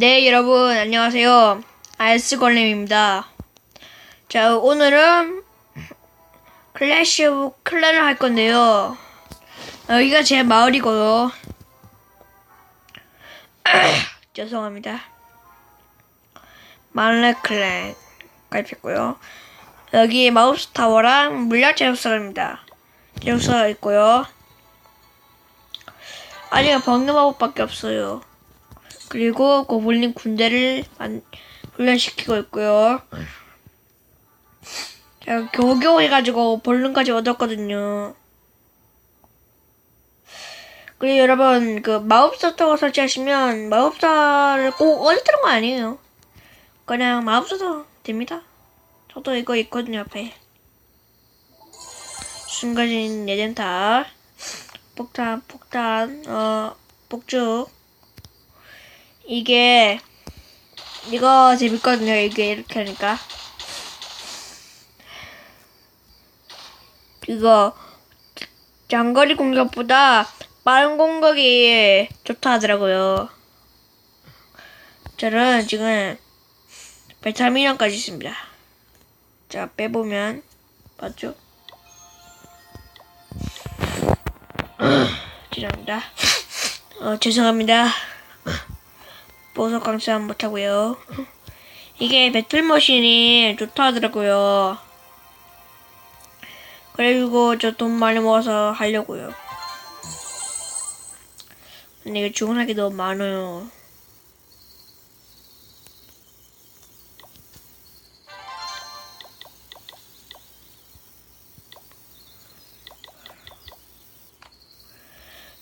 네, 여러분, 안녕하세요. 알스걸림입니다. 자, 오늘은 클래시 오브 클랜을 할 건데요. 여기가 제 마을이고요. 죄송합니다. 말레 클랜 가입했고요. 여기 마우스 타워랑 물약 제조사입니다. 제조사가 있고요. 아직 번개 마법밖에 없어요. 그리고 고블린 군대를 만- 훈련시키고 있고요. 제가 겨우겨우 해가지고 볼륨까지 얻었거든요. 그리고 여러분 그 마법사 타워 설치하시면 마법사를 꼭 어디 뜨는 거 아니에요. 그냥 마법사도 됩니다. 저도 이거 있거든요 앞에. 순간인 예전타 폭탄 폭탄 어 폭죽 이게 이거 재밌거든요. 이게 이렇게 하니까 이거 장거리 공격보다 빠른 공격이 좋다 하더라고요. 저는 지금 베타민원까지 있습니다. 자 빼보면 맞죠? 죄송합니다. 어, 죄송합니다. 보석 강사 못하고요. 이게 배틀머신이 좋다 하더라고요. 그리고 저 돈 많이 모아서 하려고요. 근데 이거 주문하기 너무 많아요.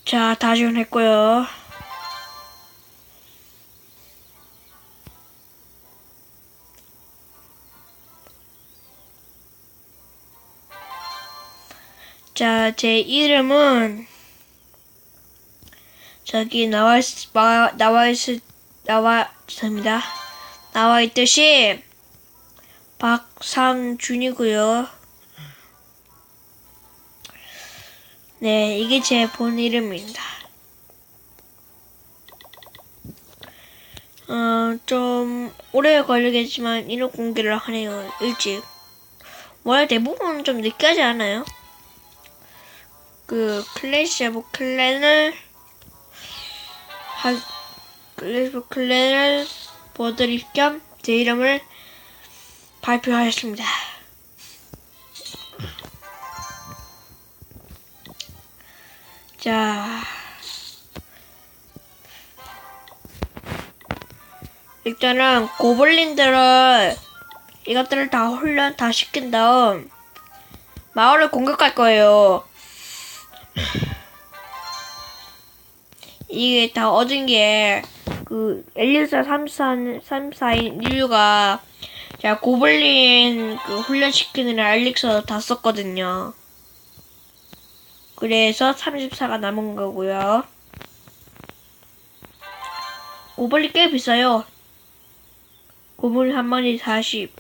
자, 다 주문했고요. 자, 제 이름은 저기 나와 있, 마, 나와 있, 나와, 죄송합니다. 나와 있듯이 박상준이고요. 네, 이게 제 본 이름입니다. 어, 좀 오래 걸리겠지만 이름 공개를 하네요. 일찍. 원래 대부분 좀 늦게 하지 않아요? 그 클래시 오브 클랜을 한 클래시 오브 클랜을 보여드릴 겸 제 이름을 발표하였습니다. 자, 일단은 고블린들을 이것들을 다 훈련 다 시킨 다음 마을을 공격할 거예요. 이게 다 얻은 게, 그, 엘리사 34, 34인 인류가, 제가 고블린 그 훈련시키느라 엘릭서 다 썼거든요. 그래서 34가 남은 거고요. 고블린 꽤 비싸요. 고블린 한 마리 40,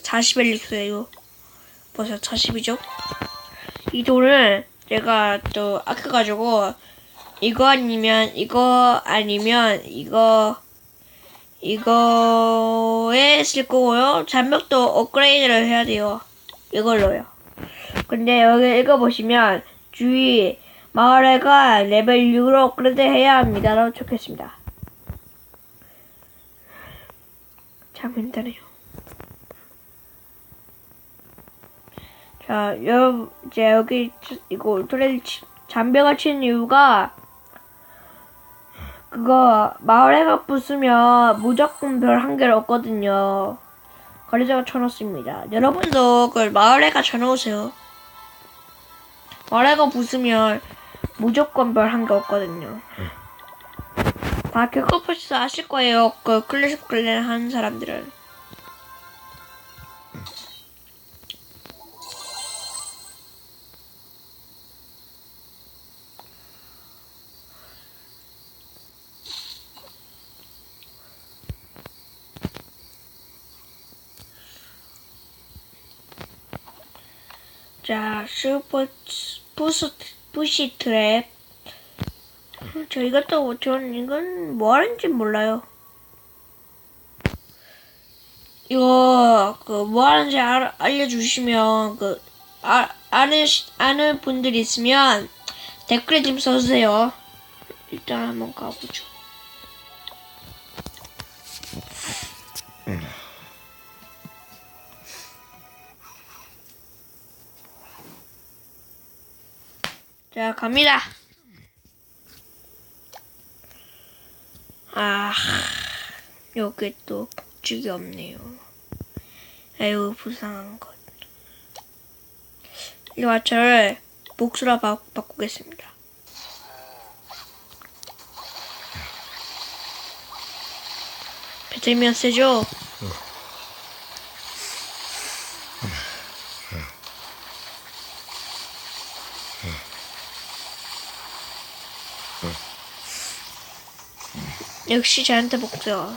40 엘릭서예요. 벌써 40이죠? 이 돈을 제가 또 아껴가지고 이거 아니면 이거 아니면 이거 이거에 쓸 거고요. 잔벽도 업그레이드를 해야 돼요. 이걸로요. 근데 여기 읽어보시면 주의 마을회가 레벨 6으로 업그레이드 해야 합니다라고 적혔습니다. 참 힘드네요. 자, 여러분, 이제 여기 이거 울트레 잔배가 친 이유가 그거 마을에 가 부수면 무조건 별 한 개를 얻거든요. 그래서 쳐놓습니다. 여러분도 그 마을에 가 쳐놓으세요. 마을에 가 부수면 무조건 별 한 개 얻거든요. 다 겪어보셔서 아실 거예요. 그 오브 클랜 하는 사람들은. 자, 슈퍼 부스 부시 트랩 저 이것도 전 이건 뭐 하는지 몰라요. 이거 그 뭐 하는지 알, 알려주시면 그 아, 아는 시- 아는 분들 있으면 댓글에 좀 써주세요. 일단 한번 가보죠. 자 갑니다. 아, 여기 또 복죽이 없네요. 아유, 불쌍한 것. 이 와처를 복수라 바, 바꾸겠습니다. 배틀면 세죠? 역시 저한테 복수요.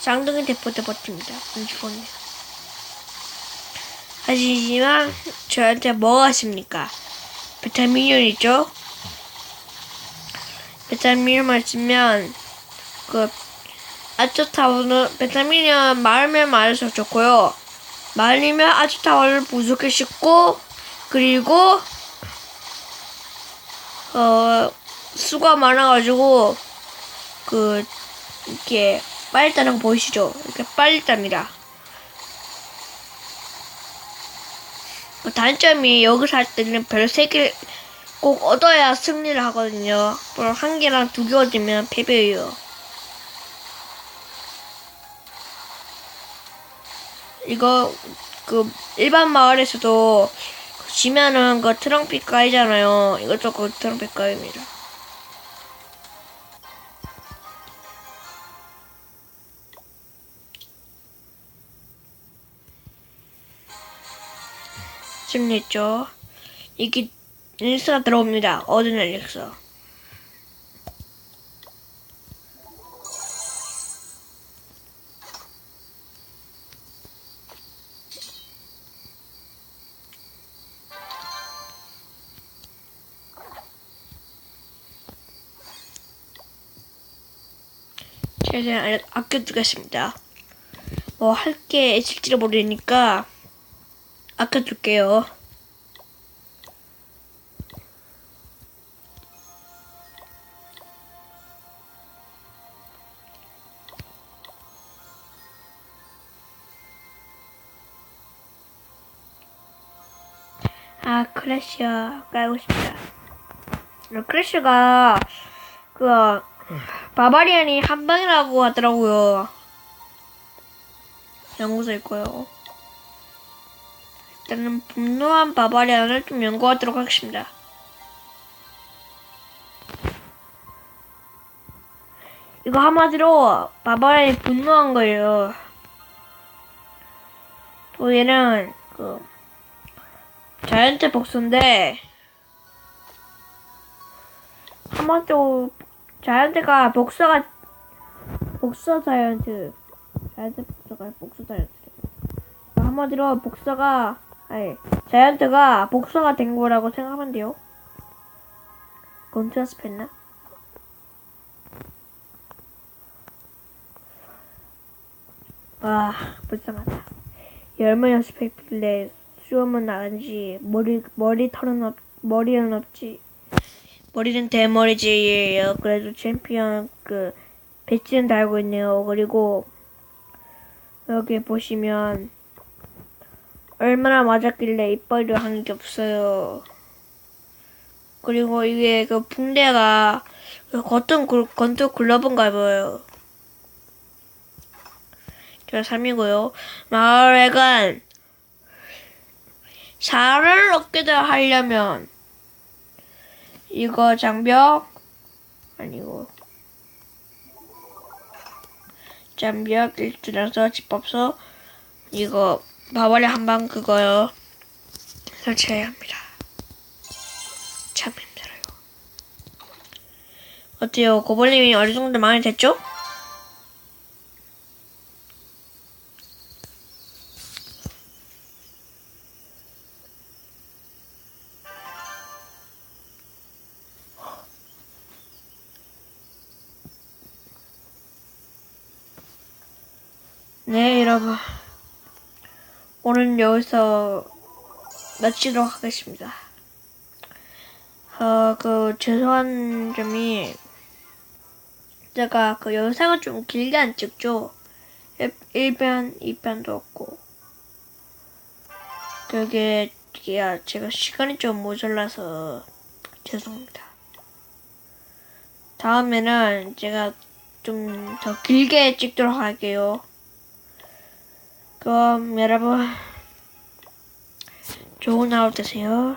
쌍둥이 대포대 버팁니다. 죽었네요. 하지만 저한테 뭐가 있습니까? 비타민이 있죠? 비타민만 있으면 그 아초타워는 비타민이 많으면 많을수록 좋고요. 많으면 아초타워를 부족해 싣고 그리고 어 수가 많아가지고 그 이렇게 거 보이시죠? 이렇게 빨리 땁니다. 그 단점이 여기서 할 때는 별세개꼭 얻어야 승리를 하거든요. 별한 개랑 두 개 얻으면 패배예요. 이거 그 일반 마을에서도 지면은 그 트럼핏 가이잖아요. 이것도 그 트럼핏 가입니다. 승리했죠. 이게 릴스가 들어옵니다. 얻은 릴스. 최대한 아- 아껴두겠습니다. 뭐 할게 있을지를 모르니까 아껴둘게요. 아 크래쉬어 깔고 싶다. 어, 크래쉬가 그 바바리안이 한 방이라고 하더라고요. 연구소일 거요. 일단은 분노한 바바리안을 좀 연구하도록 하겠습니다. 이거 한마디로 바바리안이 분노한 거예요. 또 얘는 그 자이언트 복수인데 한마디로 자이언트가 복수가 복수 자이언트 자이언트 복수가 복수 자이언트 한마디로 복수가 아니 자이언트가 복수가 된 거라고 생각하면 돼요. 연습했나? 와 불쌍하다. 열번 연습했길래 수업은 나간지 머리 머리 털은 없 머리는 없지. 머리는 대머리지. 그래도 챔피언 그 배지는 달고 있네요. 그리고 여기 보시면 얼마나 맞았길래 이빨을 하는 게 없어요. 그리고 이게 그 붕대가 그 겉은 굴, 겉은 글러브인가 봐요. 저 3이고요. 마을에간 살을 얻게 하려면 이거 장벽 아니고 장벽 일주라서 집합서 이거 마월의 한방 그거요. 설치해야 합니다. 참 힘들어요. 어때요? 고볼님이 어느 정도 많이 됐죠? 네, 여러분. 오늘 여기서 마치도록 하겠습니다. 어, 그, 죄송한 점이, 제가 그 영상을 좀 길게 안 찍죠. 1편, 2편도 없고. 그게, 이게 제가 시간이 좀 모자라서 죄송합니다. 다음에는 제가 좀 더 길게 찍도록 할게요. 그럼 여러분 좋은 하루 되세요.